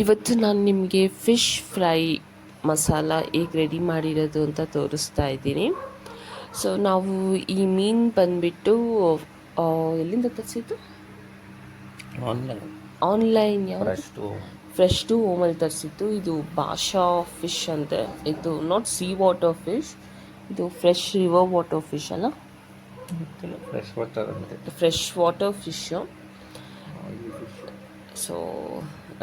ಇವತ್ತು ನಾನು ನಿಮಗೆ ಫಿಶ್ ಫ್ರೈ ಮಸಾಲ ಹೇಗೆ ರೆಡಿ ಮಾಡಿರೋದು ಅಂತ ತೋರಿಸ್ತಾ ಇದ್ದೀನಿ. ಸೊ ನಾವು ಈ ಮೀನು ಬಂದುಬಿಟ್ಟು ಎಲ್ಲಿಂದ ತರಿಸಿದ್ದು? ಆನ್ಲೈನ್ ಆನ್ಲೈನ್ ಯಾವ ಫ್ರೆಶ್ ಟು ಓಮಲ್ಲಿ ತರಿಸಿದ್ದು. ಇದು ಭಾಷಾ ಫಿಶ್ ಅಂತೆ ಇದು ನಾಟ್ ಸೀ ವಾಟರ್ ಫಿಶ್ ಇದು ಫ್ರೆಶ್ ರಿವರ್ ವಾಟರ್ ಫಿಶ್ ಅಲ್ಲ? ಫ್ರೆಶ್ ವಾಟರ್ ಫಿಶ್ಶು ಸೊ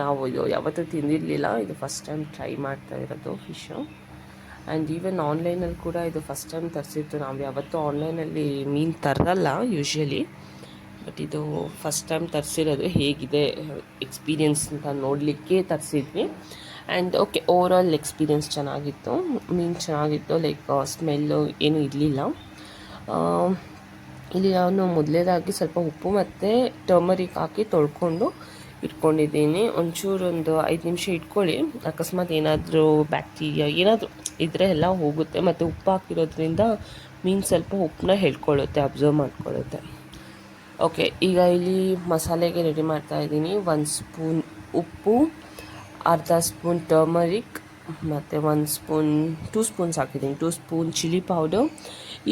ನಾವು ಯಾವತ್ತೂ ತಿಂದಿರಲಿಲ್ಲ. ಇದು ಫಸ್ಟ್ ಟೈಮ್ ಟ್ರೈ ಮಾಡ್ತಾ ಇರೋದು ಫಿಶು ಆ್ಯಂಡ್ ಈವನ್ ಆನ್ಲೈನಲ್ಲಿ ಕೂಡ ಇದು ಫಸ್ಟ್ ಟೈಮ್ ತರಿಸಿತ್ತು ನಾವು. ಯಾವತ್ತೂ ಆನ್ಲೈನಲ್ಲಿ ಮೀನು ತರಲ್ಲ ಯೂಶ್ವಲಿ ಬಟ್ ಇದು ಫಸ್ಟ್ ಟೈಮ್ ತರಿಸಿರೋದು ಹೇಗಿದೆ ಎಕ್ಸ್ಪೀರಿಯನ್ಸ್ ಅಂತ ನೋಡಲಿಕ್ಕೆ ತರಿಸಿದ್ವಿ. And okay over all experience ಚೆನ್ನಾಗಿತ್ತು. ಮೀನು ಚೆನ್ನಾಗಿತ್ತು ಲೈಕ್ ಸ್ಮೆಲ್ಲು ಏನೂ ಇರಲಿಲ್ಲ. ಇಲ್ಲಿ ನಾನು ಮೊದಲೇದಾಗಿ ಸ್ವಲ್ಪ ಉಪ್ಪು ಮತ್ತು ಟರ್ಮರಿಕ್ ಹಾಕಿ ತೊಳ್ಕೊಂಡು ಇಟ್ಕೊಂಡಿದ್ದೀನಿ. ಒಂಚೂರು ಒಂದು ಐದು ನಿಮಿಷ ಇಟ್ಕೊಳ್ಳಿ. ಅಕಸ್ಮಾತ್ ಏನಾದರೂ ಬ್ಯಾಕ್ಟೀರಿಯಾ ಏನಾದರೂ ಇದ್ದರೆ ಎಲ್ಲ ಹೋಗುತ್ತೆ. ಮತ್ತು ಉಪ್ಪು ಹಾಕಿರೋದ್ರಿಂದ ಮೀನು ಸ್ವಲ್ಪ ಉಪ್ಪನ್ನ ಹೇಳ್ಕೊಳ್ಳುತ್ತೆ, ಅಬ್ಸರ್ವ್ ಮಾಡ್ಕೊಳ್ಳುತ್ತೆ. ಓಕೆ, ಈಗ ಇಲ್ಲಿ ಮಸಾಲೆಗೆ ರೆಡಿ ಮಾಡ್ತಾ ಇದ್ದೀನಿ. ಒಂದು ಸ್ಪೂನ್ ಉಪ್ಪು, ಅರ್ಧ ಸ್ಪೂನ್ ಟರ್ಮರಿಕ್ ಮತ್ತು ಒಂದು ಸ್ಪೂನ್ ಟೂ ಸ್ಪೂನ್ಸ್ ಹಾಕಿದ್ದೀನಿ. ಟೂ ಸ್ಪೂನ್ ಚಿಲ್ಲಿ ಪೌಡರ್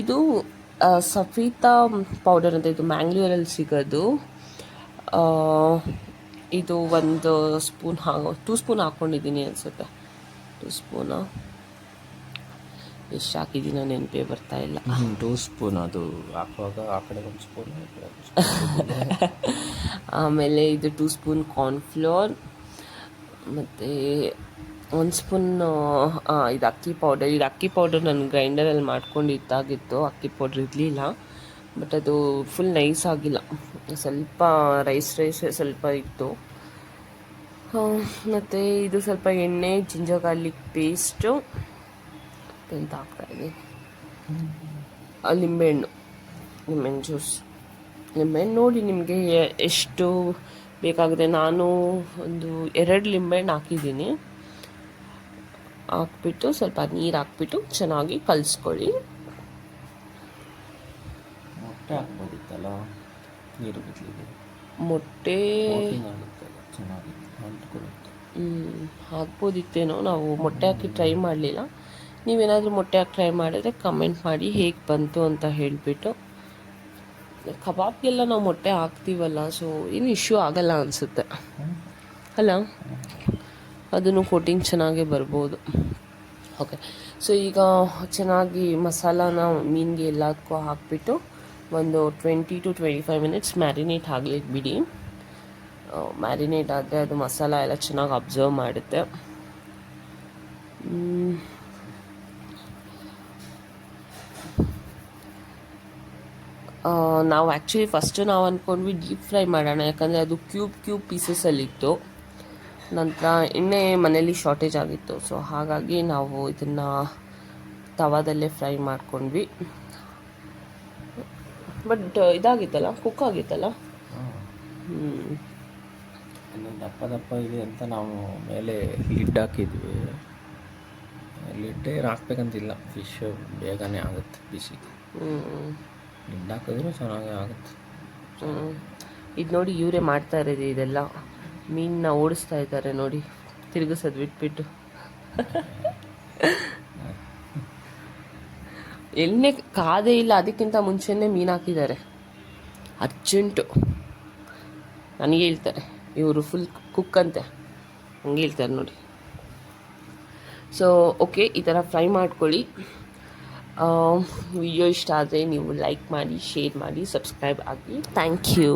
ಇದು ಸಫೀತಾ ಪೌಡರ್ ಅಂತ ಇದು ಮ್ಯಾಂಗ್ಳೂರಲ್ಲಿ ಸಿಗೋದು. ಇದು ಒಂದು ಸ್ಪೂನ್ ಹಾ ಟೂ ಸ್ಪೂನ್ ಹಾಕ್ಕೊಂಡಿದ್ದೀನಿ ಅನಿಸುತ್ತೆ. ಟೂ ಸ್ಪೂನು ಎಷ್ಟು ಹಾಕಿದ್ದೀನೋ ನೆನಪೇ ಬರ್ತಾ ಇಲ್ಲ. ಟೂ ಸ್ಪೂನ್ ಅದು ಹಾಕುವಾಗ ಆ ಕಡೆ ಒಂದು ಸ್ಪೂನ್ ಈ ಕಡೆ ಒಂದು ಸ್ಪೂನ್ ಆಮೇಲೆ ಇದು ಟೂ ಸ್ಪೂನ್ ಕಾರ್ನ್ಫ್ಲೋರ್ ಮತ್ತು ಒಂದು ಸ್ಪೂನ್ ಇದು ಅಕ್ಕಿ ಪೌಡರ್ ಇದು ಅಕ್ಕಿ ಪೌಡರ್ ನಾನು ಗ್ರೈಂಡರಲ್ಲಿ ಮಾಡ್ಕೊಂಡು ಇದ್ದಾಗಿತ್ತು ಅಕ್ಕಿ ಪೌಡ್ರ್ ಇರಲಿಲ್ಲ. ಬಟ್ ಅದು ಫುಲ್ ನೈಸ್ ಆಗಿಲ್ಲ. ಸ್ವಲ್ಪ ರೈಸ್ ರೈಸ್ ಸ್ವಲ್ಪ ಇತ್ತು. ಮತ್ತು ಇದು ಸ್ವಲ್ಪ ಎಣ್ಣೆ ಜಿಂಜರ್ ಗಾರ್ಲಿಕ್ ಪೇಸ್ಟು ಎಂತ ಹಾಕ್ತಾಯಿದ್ದೀನಿ ಲಿಂಬೆಹಣ್ಣು ಲಿಂಬೆಹಣ್ಣು ಜ್ಯೂಸ್ ಲಿಂಬೆಹಣ್ಣು ನೋಡಿ ನಿಮಗೆ ಎಷ್ಟು ಬೇಕಾಗಿದೆ ನಾನು ಒಂದು ಎರಡು ಲಿಂಬೆಹಣ್ಣು ಹಾಕಿದ್ದೀನಿ. ಹಾಕ್ಬಿಟ್ಟು ಸ್ವಲ್ಪ ನೀರು ಹಾಕ್ಬಿಟ್ಟು ಚೆನ್ನಾಗಿ ಕಲಿಸ್ಕೊಳ್ಳಿ. ಮೊಟ್ಟೆ ಹಾಕ್ಬೋದಿತ್ತಲ್ಲ ನೀರು ಬಿಸಿಲಿಗೆ ಮೊಟ್ಟೆ ಆಗುತ್ತಲ್ಲ ಅಂಟ್ಕೊಳ್ಳುತ್ತೆ ಹಾಕ್ಬೋದಿತ್ತೇನೋ ನಾವು ಮೊಟ್ಟೆ ಹಾಕಿ ಟ್ರೈ ಮಾಡಲಿಲ್ಲ. ನೀವೇನಾದರೂ ಮೊಟ್ಟೆ ಹಾಕಿ ಟ್ರೈ ಮಾಡಿದ್ರೆ ಕಮೆಂಟ್ ಮಾಡಿ ಹೇಗೆ ಬಂತು ಅಂತ ಹೇಳಿಬಿಟ್ಟು. ಕಬಾಬ್ಗೆಲ್ಲ ನಾವು ಮೊಟ್ಟೆ ಹಾಕ್ತೀವಲ್ಲ ಸೊ ಏನು ಇಶ್ಯೂ ಆಗಲ್ಲ ಅನಿಸುತ್ತೆ. ಅಲ್ಲ? ಅದನ್ನು ಕೋಟಿಂಗ್ ಚೆನ್ನಾಗೇ ಬರ್ಬೋದು. ಓಕೆ ಸೊ ಈಗ ಚೆನ್ನಾಗಿ ಮಸಾಲಾನ ಮೀನಿಗೆ ಎಲ್ಲದಕ್ಕೂ ಹಾಕ್ಬಿಟ್ಟು ಒಂದು twenty to twenty five minutes marinate ಆಗ್ಲಿಕ್ಕೆ ಬಿಡಿ. ಮ್ಯಾರಿನೇಟ್ ಆದರೆ ಅದು ಮಸಾಲ ಎಲ್ಲ ಚೆನ್ನಾಗಿ ಅಬ್ಸರ್ವ್ ಮಾಡುತ್ತೆ. ನಾವು ಆ್ಯಕ್ಚುಲಿ ಫಸ್ಟು ನಾವು ಅಂದ್ಕೊಂಡ್ವಿ ಡೀಪ್ ಫ್ರೈ ಮಾಡೋಣ, ಯಾಕಂದರೆ ಅದು ಕ್ಯೂಬ್ ಕ್ಯೂಬ್ ಪೀಸಸಲ್ಲಿತ್ತು ನಂತರ ಎಣ್ಣೆ ಮನೇಲಿ ಶಾರ್ಟೇಜ್ ಆಗಿತ್ತು ಸೊ ಹಾಗಾಗಿ ನಾವು ಇದನ್ನು ತವಾದಲ್ಲೇ ಫ್ರೈ ಮಾಡ್ಕೊಂಡ್ವಿ. ಬಟ್ ಇದಾಗಿತ್ತಲ್ಲ? ಕುಕ್ ಆಗಿತ್ತಲ್ಲ? ಹ್ಞೂ ದಪ್ಪ ದಪ್ಪ ಇದೆ ಅಂತ ನಾವು ಮೇಲೆ ಲಿಡ್ ಹಾಕಿದ್ವಿ. ಲಿಡ್ ಏನು ಹಾಕ್ಬೇಕಂತಿಲ್ಲ. ಫಿಶ್ ಬೇಗನೆ ಆಗುತ್ತೆ ಬಿಸಿ. ಹ್ಞೂ ಲಿಡ್ ಹಾಕಿದ್ರು ಚೆನ್ನಾಗೇ ಆಗುತ್ತೆ. ಇದು ನೋಡಿ ಇವರೇ ಮಾಡ್ತಾ ಇರೋದು ಇದೆಲ್ಲ. ಮೀನನ್ನ ಓಡಿಸ್ತಾ ಇದ್ದಾರೆ ನೋಡಿ. ತಿರುಗಿಸೋದು ಬಿಟ್ಬಿಟ್ಟು. ಎಣ್ಣೆ ಕಾದೇ ಇಲ್ಲ, ಅದಕ್ಕಿಂತ ಮುಂಚೆನೇ ಮೀನು ಹಾಕಿದ್ದಾರೆ. ಅರ್ಜೆಂಟು. ನನಗೆ ಹೇಳ್ತಾರೆ, ಇವರು ಫುಲ್ ಕುಕ್ ಅಂತೆ. ಹಂಗೆ ಹೇಳ್ತಾರೆ ನೋಡಿ. ಸೊ ಓಕೆ ಈ ಥರ ಫ್ರೈ ಮಾಡ್ಕೊಳ್ಳಿ. ವಿಡಿಯೋ ಇಷ್ಟ ಆದರೆ ನೀವು ಲೈಕ್ ಮಾಡಿ ಶೇರ್ ಮಾಡಿ ಸಬ್ಸ್ಕ್ರೈಬ್ ಆಗಿ. Thank you